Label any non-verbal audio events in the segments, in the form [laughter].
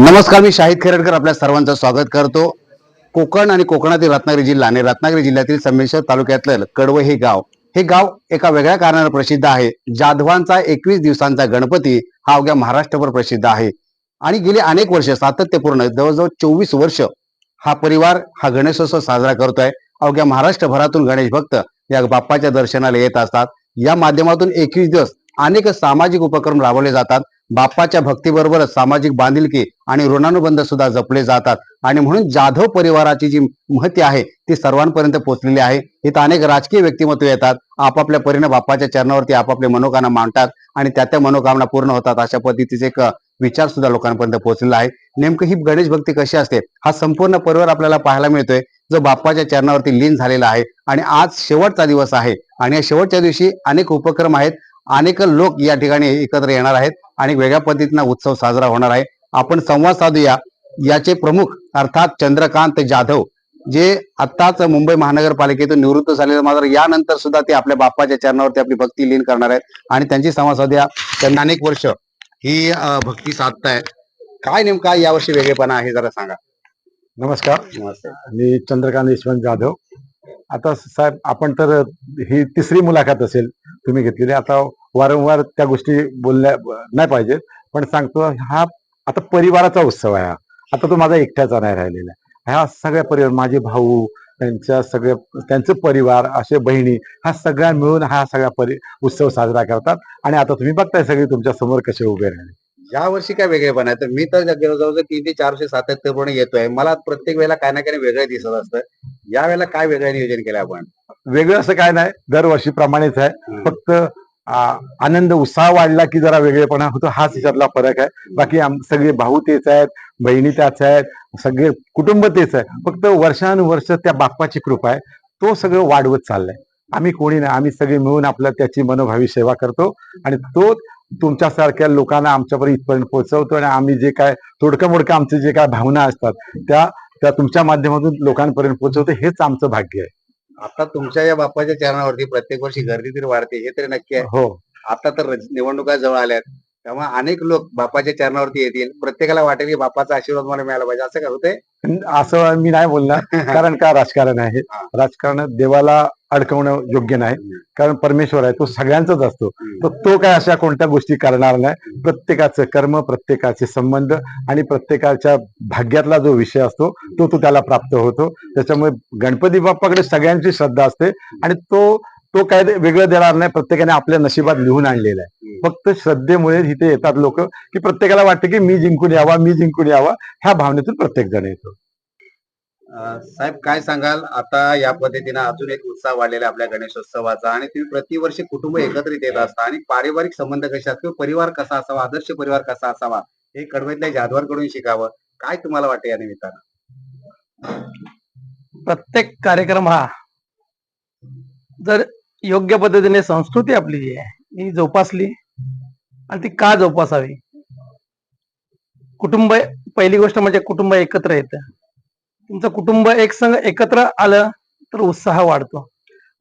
नमस्कार मी शाहिद खेरडकर आपल्या सर्वांचं स्वागत करतो. कोकण आणि कोकणातील रत्नागिरी जिल्हा आणि रत्नागिरी जिल्ह्यातील संमेश्वर तालुक्यातलं कडवं हे गाव. हे गाव एका वेगळ्या कारणाने प्रसिद्ध आहे. जाधवांचा एकवीस दिवसांचा गणपती हा अवघ्या महाराष्ट्रभर प्रसिद्ध आहे. आणि गेली अनेक वर्ष सातत्यपूर्ण जवळजवळ चोवीस वर्ष हा परिवार हा गणेशोत्सव साजरा करतोय. अवघ्या महाराष्ट्रभरातून गणेश भक्त या बाप्पाच्या दर्शनाला येत असतात. या माध्यमातून एकवीस दिवस अनेक सामाजिक उपक्रम राबवले जातात. बाप्पाच्या भक्तीबरोबरच सामाजिक बांधिलकी आणि ऋणानुबंध सुद्धा जपले जातात. आणि म्हणून जाधव परिवाराची जी महती आहे ती सर्वांपर्यंत पोहोचलेली आहे. इथं अनेक राजकीय व्यक्तिमत्व येतात. आपापल्या परीने बाप्पाच्या चरणावरती आपापले मनोकामना मांडतात आणि त्या त्या मनोकामना पूर्ण होतात अशा पद्धतीचे एक विचार सुद्धा लोकांपर्यंत पोहोचलेला आहे. नेमकं ही गणेश भक्ती कशी असते? हा संपूर्ण परिवार आपल्याला पाहायला मिळतोय. जो बाप्पाच्या चरणावरती लीन झालेला आहे आणि आज शेवटचा दिवस आहे. आणि या शेवटच्या दिवशी अनेक उपक्रम आहेत. अनेक लोक या ठिकाणी एकत्र येणार आहेत. आणि वेगळ्या पद्धतीनं उत्सव साजरा होणार आहे. आपण संवाद साधूया. याचे प्रमुख अर्थात चंद्रकांत जाधव जे आत्ताच मुंबई महानगरपालिकेतून निवृत्त झालेले मात्र यानंतर सुद्धा ते आपल्या बाप्पाच्या चरणावरती आपली भक्ती लीन करणार आहेत आणि त्यांची संवाद साधूया. त्यांना अनेक वर्ष ही भक्ती साधताय. काय नेमका यावर्षी वेगळेपणा आहे जरा सांगा. नमस्कार. मी चंद्रकांत यशवंत जाधव. आता साहेब आपण तर ही तिसरी मुलाखत असेल तुम्ही घेतलेली. आता वारंवार त्या गोष्टी बोलल्या नाही पाहिजे पण सांगतो हा आता परिवाराचा उत्सव आहे हा. आता तो माझा एकट्याचा नाही राहिलेला आहे. हा सगळ्या परिवार माझे भाऊ त्यांच्या सगळे त्यांचे परिवार असे बहिणी हा सगळ्या मिळून हा सगळा परि उत्सव साजरा करतात. आणि आता तुम्ही बघताय सगळे तुमच्यासमोर कसे उभे राहिले. या वर्षी काय वेगळेपणा आहे. तर मी तर जवळजवळ तीन ते चार वर्ष सातत्यपूर्ण येतोय. मला प्रत्येक वेळेला काय ना काय वेगळं दिसत असतं. या वेळेला काय वेगळं नियोजन केलं आपण? वेगळं असं काय नाही. दरवर्षीप्रमाणेच आहे. फक्त आनंद उत्साह वाढला की जरा वेगळेपणा होतो हाच याच्यातला फरक आहे. बाकी आम सगळे भाऊ तेच आहेत बहिणी त्याच आहेत सगळे कुटुंब तेच आहे. फक्त वर्षानुवर्ष त्या बाप्पाची कृपा आहे. तो सगळं वाढवत चाललाय. आम्ही कोणी नाही आम्ही सगळे मिळून आपल्या त्याची मनोभावी सेवा करतो आणि तो तुमच्यासारख्या लोकांना आमच्यापर्यंत इथपर्यंत पोहोचवतो आणि आम्ही जे काय तोडकं मोडकं आमचे जे काय भावना असतात त्या त्या तुमच्या माध्यमातून लोकांपर्यंत पोहोचवतो. हेच आमचं भाग्य आहे. आता तुमच्या या बाप्पाच्या चरणावरती प्रत्येक वर्षी गर्दी तरी वाढते हे तरी नक्की आहे. हो. आता तर रज- निवडणुका जवळ आल्यात. त्यामुळे अनेक लोक बाप्पाच्या चरणावरती येतील. प्रत्येकाला वाटेल की बाप्पाचा आशीर्वाद मला मिळाला पाहिजे. असं काय होतंय? असं मी नाही बोलणार. [laughs] कारण का राजकारण आहे. राजकारण देवाला अडकवणं योग्य नाही. कारण परमेश्वर आहे तो सगळ्यांचाच असतो. तर तो काय अशा कोणत्या गोष्टी करणार नाही? प्रत्येकाचं कर्म प्रत्येकाचे संबंध आणि प्रत्येकाच्या भाग्यातला जो विषय असतो तो तो त्याला प्राप्त होतो. त्याच्यामुळे गणपती बाप्पाकडे सगळ्यांची श्रद्धा असते आणि तो तो काय वेगळं देणार नाही. प्रत्येकाने आपल्या नशिबात लिहून आणलेलं आहे. फक्त श्रद्धेमुळे इथे येतात लोक की प्रत्येकाला वाटतं की मी जिंकून यावा मी जिंकून यावा. ह्या भावनेतून प्रत्येक जण येतो. साहेब काय सांगाल? आता या पद्धतीनं अजून एक उत्साह वाढलेला आपल्या गणेशोत्सवाचा आणि तुम्ही प्रतिवर्षी कुटुंब एकत्रित येत असता आणि पारिवारिक संबंध कसे असतात? किंवा परिवार कसा असावा? आदर्श परिवार कसा असावा? हे कडव्यातल्या जाधवांकडून शिकावं. काय तुम्हाला वाटतं या निमित्तानं? प्रत्येक कार्यक्रम हा जर योग्य पद्धतीने संस्कृती आपली जी आहे ही जोपासली आणि ती का जोपासावी? कुटुंब पहिली गोष्ट म्हणजे कुटुंब एकत्र येतं. तुमचं कुटुंब एक संघ एकत्र आलं तर उत्साह वाढतो.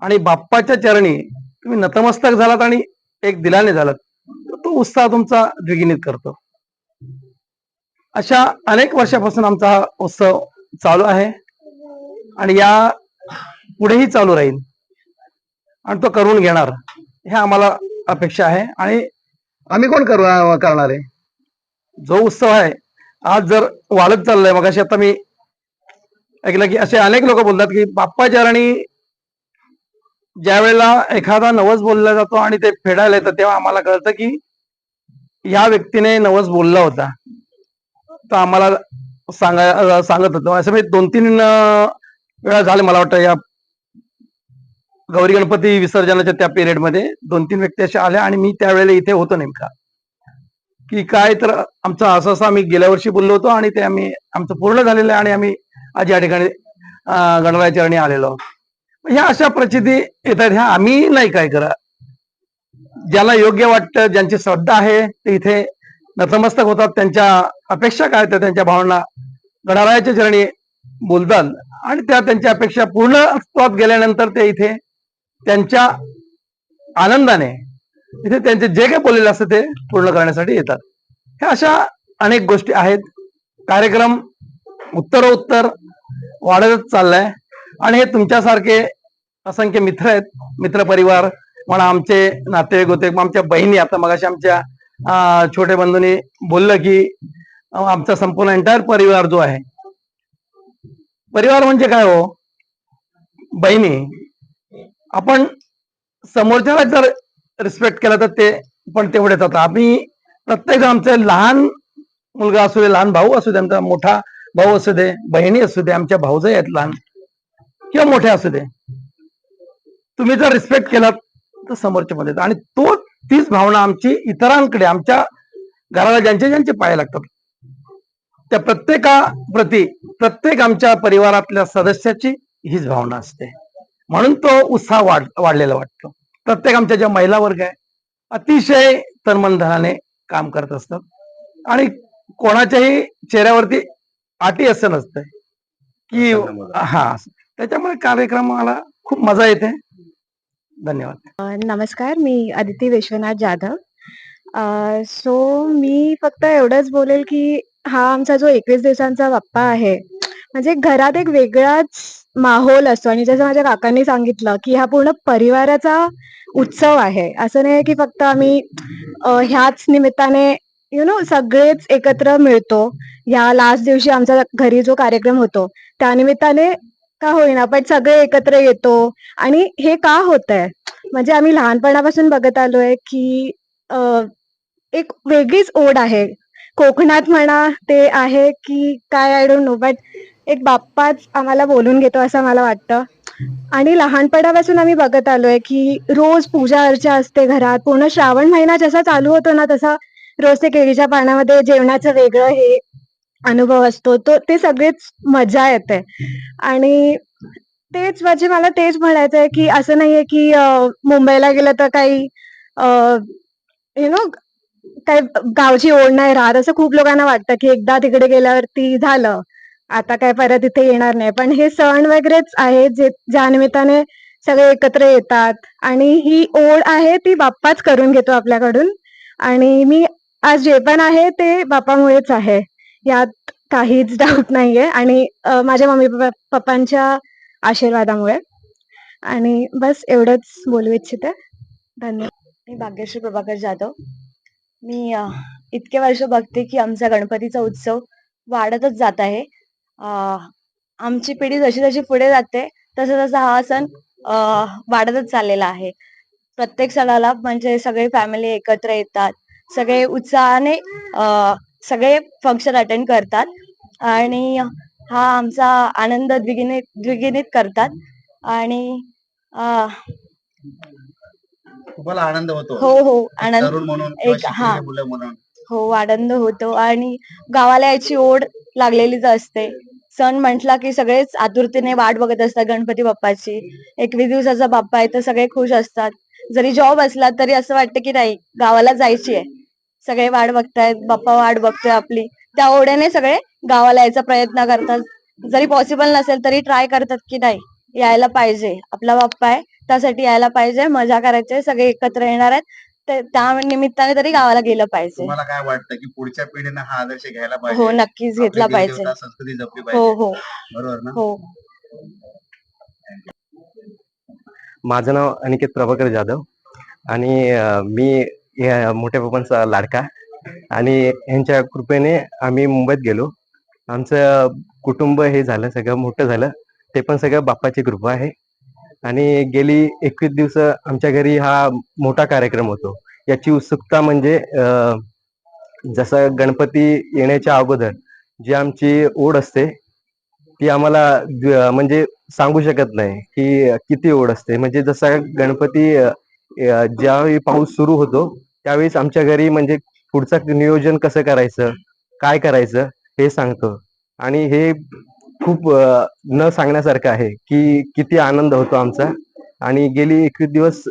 आणि बाप्पाच्या चरणी तुम्ही नतमस्तक झालात आणि एक दिलाने झालात. तर तो उत्साह तुमचा द्विगुणित करतो. अशा अनेक वर्षापासून आमचा हा उत्सव चालू आहे. आणि या पुढेही चालू राहील. आणि तो करून घेणार. हे आम्हाला अपेक्षा आहे. आणि आम्ही कोण करू करणार? आहे जो उत्सव आहे आज जर वाढत चाललाय मग आता मी ऐकलं की असे अनेक लोक बोलतात की बाप्पाच्या चरणी ज्या वेळेला एखादा नवस बोलला जातो आणि ते फेडायला येतं तेव्हा आम्हाला कळतं की या व्यक्तीने नवस बोलला होता. तर आम्हाला सांगा सांगत होतो. असं म्हणजे दोन तीन वेळा झाले मला वाटतं या गौरी गणपती विसर्जनाच्या त्या पिरियडमध्ये. दोन तीन व्यक्ती अशा आल्या आणि मी त्यावेळेला इथे होतो नेमका. की काय तर आमचं असं असं आम्ही गेल्या वर्षी बोललो होतो आणि ते आम्ही आमचं पूर्ण झालेलं आहे आणि आम्ही आज या ठिकाणी अं, चरणी आलेलो म्हणजे ह्या अशा प्रचिती येतात ह्या आम्ही नाही काय करा. ज्याला योग्य वाटतं ज्यांची श्रद्धा आहे ते इथे नतमस्तक होतात. त्यांच्या अपेक्षा काय त्या त्यांच्या भावना गणरायाच्या चरणी बोलतात. आणि त्या त्यांच्या अपेक्षा पूर्ण अस्तित्वात गेल्यानंतर ते इथे त्यांच्या आनंदाने इथे त्यांचे जे काही बोललेलं असतं ते पूर्ण करण्यासाठी येतात. ह्या अशा अनेक गोष्टी आहेत. कार्यक्रम उत्तरोत्तर वाढतच चाललंय. आणि हे तुमच्यासारखे असंख्य मित्र आहेत. मित्र परिवार म्हणा आमचे नातेवाईक होते आमच्या बहिणी आता मगाशी आमच्या छोटे बंधूंनी बोललं की आमचा संपूर्ण एंटायर परिवार जो आहे. परिवार म्हणजे काय हो? बहिणी. आपण समोरच्याला जर रिस्पेक्ट केला तर ते पण तेवढेच. आता आम्ही प्रत्येक आमचे लहान मुलगा असू दे लहान भाऊ असू दे आमचा मोठा भाऊ असू दे बहिणी असू दे आमच्या भाऊजाई आहेत लहान. किंवा मोठ्या असू दे. तुम्ही जर रिस्पेक्ट केलात तर समोरच्या मध्ये आणि तो तीच भावना आमची इतरांकडे आमच्या घराला ज्यांचे ज्यांचे पाय लागतात. त्या प्रत्येका प्रती प्रत्येक आमच्या परिवारातल्या सदस्याची हीच भावना असते. म्हणून तो उत्साह वाढ वाढलेला वाटतो. प्रत्येक आमच्या ज्या महिला वर्ग आहे अतिशय तन्मनधनाने काम करत असतात. आणि कोणाच्याही चेहऱ्यावरती आटी असं नसतंय की हा त्याच्यामुळे कार्यक्रमाला खूप मजा येते. धन्यवाद. नमस्कार मी अदिती विश्वनाथ जाधव. सो मी फक्त एवढंच बोलेल की हा आमचा जो एकवीस दिवसांचा बाप्पा आहे म्हणजे घरात एक वेगळाच माहोल असतो. आणि जसं माझ्या काकांनी सांगितलं की हा पूर्ण परिवाराचा उत्सव आहे. असं नाही की फक्त आम्ही ह्याच निमित्ताने यु नो सगळेच एकत्र मिळतो. ह्या लास्ट दिवशी आमचा घरी जो कार्यक्रम होतो त्यानिमित्ताने का होईना पण सगळे एकत्र येतो. आणि हे का होत आहे म्हणजे आम्ही लहानपणापासून बघत आलोय की अ, एक वेगळीच ओढ आहे. कोकणात म्हणा ते आहे की काय आय डोंट नो बट एक बाप्पाच आम्हाला बोलून घेतो असं मला वाटतं. आणि लहानपणापासून आम्ही बघत आलोय की रोज पूजा अर्चा असते घरात. पूर्ण श्रावण महिना जसा चालू होतो ना तसा रोज ते केळीच्या पाण्यामध्ये जेवणाचं वेगळं हे अनुभव असतो. तो ते सगळेच मजा येते. आणि तेच म्हणजे मला तेच म्हणायचं आहे की असं नाहीये की मुंबईला गेलं तर काही यु नो काही गावची ओढ नाही राहत. असं खूप लोकांना वाटतं की एकदा तिकडे गेल्यावरती झालं आता काय परत इथे येणार नाही. पण हे सण वगैरेच आहे जे ज्या निमित्ताने सगळे एकत्र येतात. आणि ही ओढ आहे ती बाप्पाच करून घेतो आपल्याकडून. आणि मी आज जे पण आहे ते बाप्पामुळेच आहे. यात काहीच डाऊट नाहीये आणि माझ्या मम्मी पप्पा पप्पांच्या आशीर्वादामुळे. आणि बस एवढंच बोलू इच्छिते. धन्यवाद. मी भाग्यश्री प्रभाकर जाधव. मी अ, इतके वर्ष बघते की आमचा गणपतीचा उत्सव वाढतच जात आहे. अ, आमची पिढी जशी जशी पुढे जाते तसं तसं हा सण अ, वाढतच चाललेला आहे. प्रत्येक सणाला म्हणजे सगळे फॅमिली एकत्र येतात. सगळे उत्साहाने सगळे फंक्शन अटेंड करतात. आणि हा आमचा आनंद द्विगुणित द्विगुणित करतात. आणि तुम्हाला आनंद होतो. हो हो आनंद तरुण म्हणून किंवा एक- हा. शिकलेले मुलं म्हणून. हो आनंद होतो. आणि गावाला याची ओढ लागलेलीच असते. सण म्हटला की सगळेच आतुरतेने वाट बघत असतात गणपती बाप्पाची. एकवीस दिवसाचा बाप्पा आहे तर सगळे खुश असतात. जरी जॉब असला तरी असं वाटतं की नाही गावाला जायची आहे. सगळे वाट बघतायत बाप्पा वाट बघतोय आपली. त्या ओढ्याने सगळे गावाला यायचा प्रयत्न करतात. जरी पॉसिबल नसेल तरी ट्राय करतात की नाही यायला पाहिजे. आपला बाप्पा आहे त्यासाठी यायला पाहिजे मजा करायची सगळे एकत्र येणार आहेत. ते- त्या निमित्ताने तरी गावाला गेलं पाहिजे. तुम्हाला काय वाटतं की पुढच्या पिढीने हा आदर्श घ्यायला हो पाहिजे? नक्कीच घेतला आपली पाहिजे. संस्कृती जपली हो पाहिजे. हो. बरोबर ना? हो. माझं नाव अनिकेत प्रभाकर जाधव आणि अं, मी मोठ्या पप्पांचा लाडका. आणि यांच्या कृपेने आम्ही मुंबईत गेलो. आमचं कुटुंब हे झालं सगळं मोठं झालं. ते पण सगळं बाप्पाची कृपा आहे. आणि गेली एकवीस दिवस आमच्या घरी हा मोठा कार्यक्रम होतो. याची उत्सुकता म्हणजे जसं गणपती येण्याच्या अगोदर जी आमची ओढ असते ती आम्हाला म्हणजे सांगू शकत नाही की किती ओढ असते. म्हणजे जसा गणपती ज्यावेळी पाऊस सुरू होतो त्यावेळेस आमच्या घरी म्हणजे पुढचं नियोजन कसं करायचं काय करायचं हे सांगतो. आणि हे खूप न सांगण्यासारखं आहे की किती आनंद होतो आमचा. आणि गेली एकवीस दिवस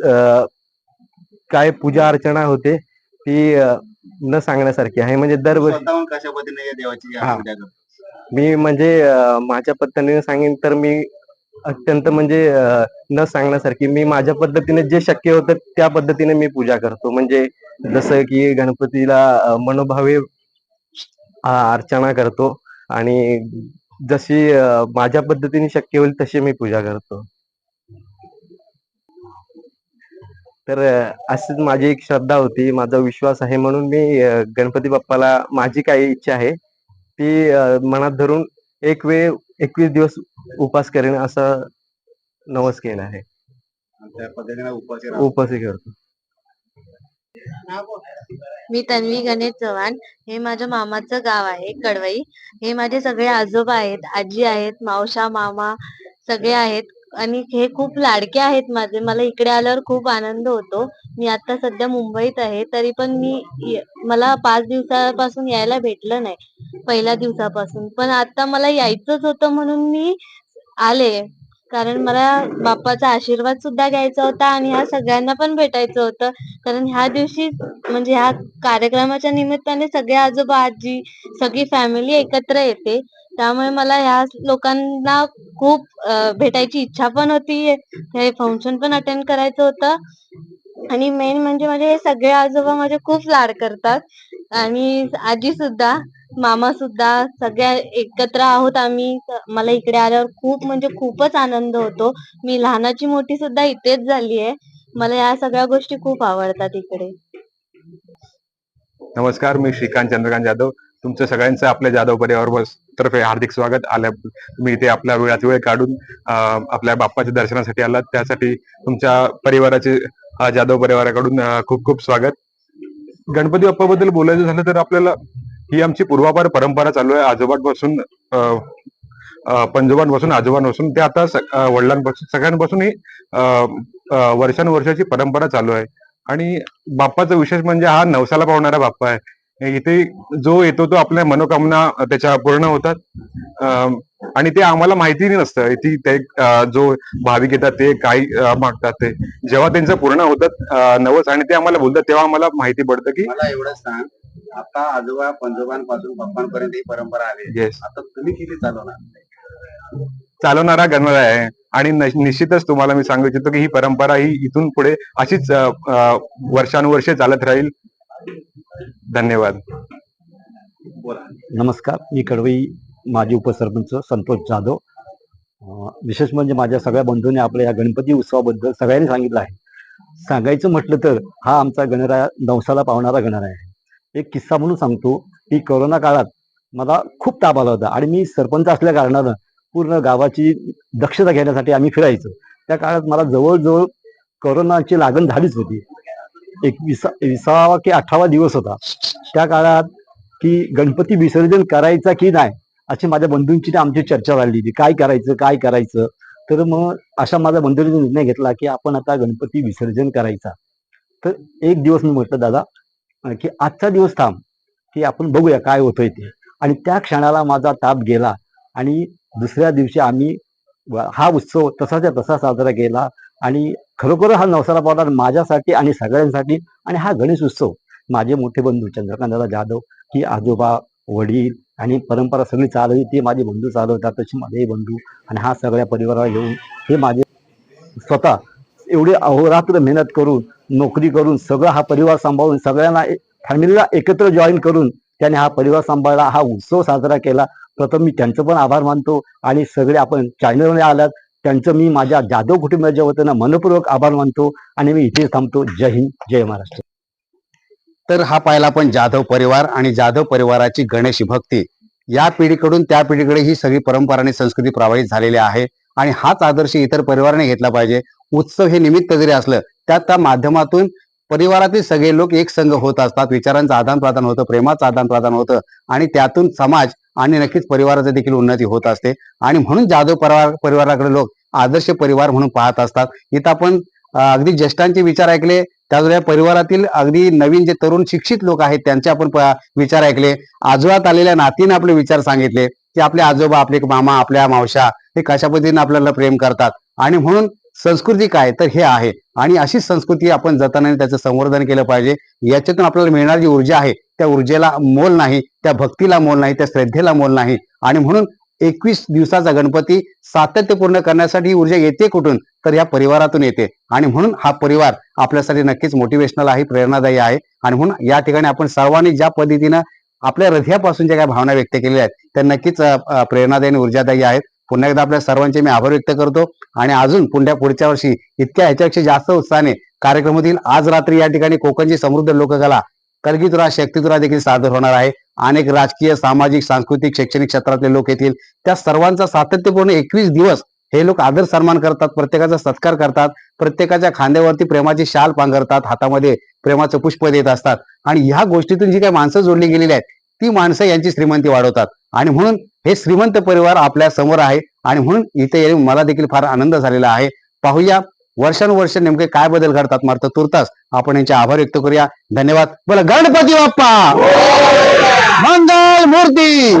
काय पूजा अर्चना होते ती न सांगण्यासारखी आहे. म्हणजे दरवर्षी कशा पद्धतीने देवाची मी म्हणजे माझ्या पद्धतीने सांगेन तर मी अत्यंत म्हणजे न सांगण्यासारखी मी माझ्या पद्धतीने जे शक्य होतं त्या पद्धतीने मी पूजा करतो. म्हणजे जसं की गणपतीला मनोभावे अर्चना करतो आणि जशी माझ्या पद्धतीने शक्य होईल तशी मी पूजा करतो. तर अशीच माझी एक श्रद्धा होती माझा विश्वास आहे म्हणून मी गणपती बाप्पाला माझी काही इच्छा आहे. ती मनात धरून एक वेळ एकवीस दिवस उपास करेन असं नवस केलं आहे. त्या पद्धतीने उपवास राहतो. उपवासही करतो. मी तन्वी गणेश चव्हाण. हे माझ्या मामाचं गाव आहे कडवई. हे माझे सगळे आजोबा आहेत आजी आहेत मावशा मामा सगळे आहेत. आणि हे खूप लाडके आहेत माझे. मला इकडे आल्यावर खूप आनंद होतो. मी आता सध्या मुंबईत आहे. तरी पण मी मला पाच दिवसापासून यायला भेटलं नाही. पहिल्या दिवसापासून. पण आता मला यायचंच होतं म्हणून मी आले. कारण मला बाप्पाचा आशीर्वाद सुद्धा घ्यायचा होता आणि ह्या सगळ्यांना पण भेटायचं होतं. कारण ह्या दिवशी म्हणजे ह्या कार्यक्रमाच्या निमित्ताने सगळे आजोबा आजी सगळी फॅमिली एकत्र येते. त्यामुळे मला ह्या लोकांना खूप भेटायची इच्छा पण होती. हे फंक्शन पण अटेंड करायचं होतं. आणि मेन म्हणजे माझे हे सगळे आजोबा माझे खूप लाड करतात. आणि आजी सुद्धा. मामा सुद्धा सगळ्या एकत्र आहोत आम्ही. मला इकडे आल्यावर खूप म्हणजे खूपच आनंद होतो. मी लहानाची मोठी सुद्धा इथेच झाली आहे. मला या सगळ्या गोष्टी खूप आवडतात इकडे. नमस्कार मी श्रीकांत चंद्रकांत जाधव. तुमचं सगळ्यांचं आपल्या जाधव परिवार तर्फे हार्दिक स्वागत. आल्या तुम्ही इथे आपल्या वेळात वेळ काढून आपल्या बाप्पाच्या दर्शनासाठी आलात. त्यासाठी तुमच्या परिवाराचे जाधव परिवाराकडून खूप खूप स्वागत. गणपती बाप्पाबद्दल बोलायचं झालं तर आपल्याला ही आमची पूर्वापार परंपरा चालू आहे. आजोबांपासून पंजोबांपासून आजोबांपासून ते आता वडिलांपासून सगळ्यांपासून ही वर्षानुवर्षाची परंपरा चालू आहे. आणि बाप्पाचा विशेष म्हणजे हा नवसाला पावणारा बाप्पा आहे. इथे जो येतो तो आपल्या मनोकामना त्याच्या पूर्ण होतात. आणि ते आम्हाला माहिती नसतं. ती ते जो भाविक येतात ते काय मागतात ते. जेव्हा त्यांचं पूर्ण होतात नवस आणि ते आम्हाला बोलतात तेव्हा आम्हाला माहिती पडतं की मला एवढं सांग आता आजोबा पंजोबांपासून पप्पांपर्यंत ही परंपरा आली आता तुम्ही किती चालवणार? चालवणारा गणराय आहे. आणि न- निश्चितच तुम्हाला मी सांगू इच्छितो की ही परंपरा ही इथून पुढे अशीच अ, अ, वर्षानुवर्षे चालत राहील. धन्यवाद. नमस्कार. मी कडवई माजी उपसरपंच संतोष जाधव. अं, विशेष म्हणजे माझ्या सगळ्या बंधूंनी आपल्या या गणपती उत्सवाबद्दल सगळ्यांनी सांगितलं आहे. सांगायचं म्हटलं तर हा आमचा गणराया नवसाला पावणारा गणराया आहे. एक किस्सा म्हणून सांगतो की करोना काळात मला खूप ताप आला होता आणि मी सरपंच असल्या कारणानं पूर्ण गावाची दक्षता घेण्यासाठी आम्ही फिरायचो. त्या काळात मला जवळजवळ कोरोनाची लागण झालीच होती. एक विसा विसावा की अठरावा दिवस होता. त्या काळात की गणपती विसर्जन करायचा की नाही अशी माझ्या बंधूंची आमची चर्चा झाली होती. काय करायचं काय करायचं? तर मग अशा माझ्या बंधूंनी निर्णय घेतला की आपण आता गणपती विसर्जन करायचा. तर एक दिवस मी म्हटलं दादा की आजचा दिवस थांब की आपण बघूया काय होतंय ते. आणि त्या क्षणाला माझा ताप गेला आणि दुसऱ्या दिवशी आम्ही हा उत्सव तसाच्या तसा साजरा केला आणि खरोखर हा नवसाला पावला माझ्यासाठी आणि सगळ्यांसाठी आणि हा गणेश उत्सव. माझे मोठे बंधू चंद्रकांतदादा जाधव की आजोबा वडील आणि परंपरा सगळी चालवली ते माझे बंधू चालवतात तसे माझे बंधू आणि हा सगळ्या परिवाराला घेऊन हे माझे स्वतः एवढी अहोरात्र मेहनत करून नोकरी करून सगळं हा परिवार सांभाळून सगळ्यांना फॅमिलीला एकत्र जॉईन करून त्याने हा परिवार सांभाळला हा उत्सव साजरा केला. प्रथम मी त्यांचं पण आभार मानतो आणि सगळे आपण चॅनलमध्ये आलात. त्यांचं मी माझ्या जाधव कुटुंबाच्या वतीनं मनपूर्वक आभार मानतो आणि मी इथेच थांबतो. जय हिंद जय महाराष्ट्र. तर हा पाहिला आपण जाधव परिवार आणि जाधव परिवाराची गणेश भक्ती. या पिढीकडून त्या पिढीकडे ही सगळी परंपरा आणि संस्कृती प्रवाहित झालेली आहे. आणि हाच आदर्श इतर परिवाराने घेतला पाहिजे. उत्सव हे निमित्त जरी असलं त्यात त्या माध्यमातून परिवारातील सगळे लोक एक संघ होत असतात. विचारांचं आदान प्रदान होतं प्रेमाचं आदान प्रदान होतं आणि त्यातून समाज आणि नक्कीच परिवाराची देखील उन्नती होत असते. आणि म्हणून जाधव परिवार परिवाराकडे लोक आदर्श परिवार म्हणून पाहत असतात. इथं आपण अगदी ज्येष्ठांचे विचार ऐकले त्याचबरोबर परिवारातील अगदी नवीन जे तरुण शिक्षित लोक आहेत त्यांचे आपण विचार ऐकले. आजोळात आलेल्या नातीने आपले विचार सांगितले. की आपले आजोबा आपले मामा आपल्या मावशा हे कशा पद्धतीने आपल्याला प्रेम करतात? आणि म्हणून संस्कृती काय? तर हे आहे. आणि अशी संस्कृती आपण जतनाने त्याचं संवर्धन केलं पाहिजे. याच्यातून आपल्याला मिळणारी जी ऊर्जा आहे त्या ऊर्जेला मोल नाही त्या भक्तीला मोल नाही त्या श्रद्धेला मोल नाही. आणि म्हणून एकवीस दिवसाचा गणपती सातत्यपूर्ण करण्यासाठी ही ऊर्जा येते कुठून? तर या परिवारातून येते. आणि म्हणून हा परिवार आपल्यासाठी नक्कीच मोटिवेशनल आहे प्रेरणादायी आहे. आणि म्हणून या ठिकाणी आपण सर्वांनी ज्या पद्धतीनं आपल्या हृदयापासून ज्या काही भावना व्यक्त केलेल्या आहेत त्या नक्कीच प्रेरणादायी आणि ऊर्जादायी आहेत. पुन्हा एकदा आपल्या सर्वांचे मी आभार व्यक्त करतो आणि अजून पुन्हा पुढच्या वर्षी इतक्या ह्याच्यापेक्षा जास्त उत्साहाने कार्यक्रमातील आज रात्री या ठिकाणी कोकणची समृद्ध लोककला कलगीतुरा शक्तितुरा देखील सादर होणार आहे. अनेक राजकीय सामाजिक सांस्कृतिक शैक्षणिक क्षेत्रातले लोक येतील. त्या सर्वांचा सातत्यपूर्ण एकवीस दिवस हे लोक आदर सन्मान करतात प्रत्येकाचा सत्कार करतात प्रत्येकाच्या खांद्यावरती प्रेमाची शाल पांघरतात हातामध्ये प्रेमाचं पुष्प देत असतात. आणि ह्या गोष्टीतून जी काही माणसं जोडली गेलेली आहेत ती माणसं यांची श्रीमंती वाढवतात. आणि म्हणून हे श्रीमंत परिवार आपल्यासमोर आहे. आणि म्हणून इथे येऊन मला देखील फार आनंद झालेला आहे. पाहूया वर्षानुवर्ष नेमके काय बदल घडतात मात्र तुर्तास आपण यांचे आभार व्यक्त करूया. धन्यवाद. बोला गणपती बाप्पा! मंगल मूर्ती!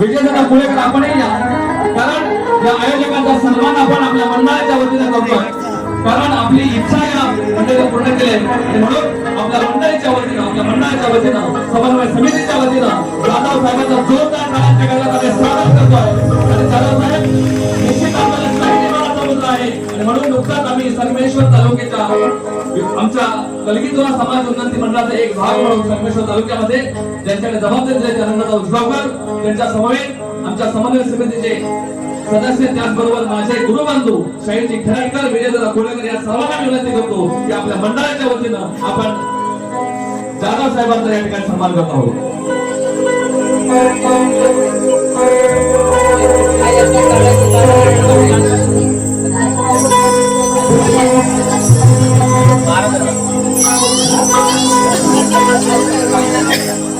विजयदादा पुढे आपणही या कारण या आयोजकांचा सन्मान आपण आपल्या मंडळाच्या वतीने करतोय. कारण आपली इच्छा या मंडळीने पूर्ण केली आहे. म्हणून आपल्या मंडळीच्या वतीनं आपल्या मंडळाच्या वतीनं समन्वय समितीच्या वतीनं जाधव साहेबांचा जोरदार टाळ्यांच्या गजरामध्ये स्वागत करतोय. आणि जाधव साहेब निश्चित आपल्याला आहे. आणि म्हणून नुकताच आम्ही संगमेश्वर तालुक्याच्या कलगीतुरा समाज उन्नती मंडळाचा एक भाग म्हणून संगमेश्वर तालुक्यामध्ये ज्यांच्याकडे जबाबदारी दिली अनंतराव उजगावकर त्यांच्या समवेत आमच्या समन्वय समितीचे सदस्य त्याचबरोबर माझे गुरुबंधू शाहीरजी खराडकर विजयदादा कोळेकर या सर्वांना विनंती करतो की आपल्या मंडळाच्या वतीनं आपण जाधव साहेबांचा या ठिकाणी सन्मान करत आहोत. 啊。[laughs]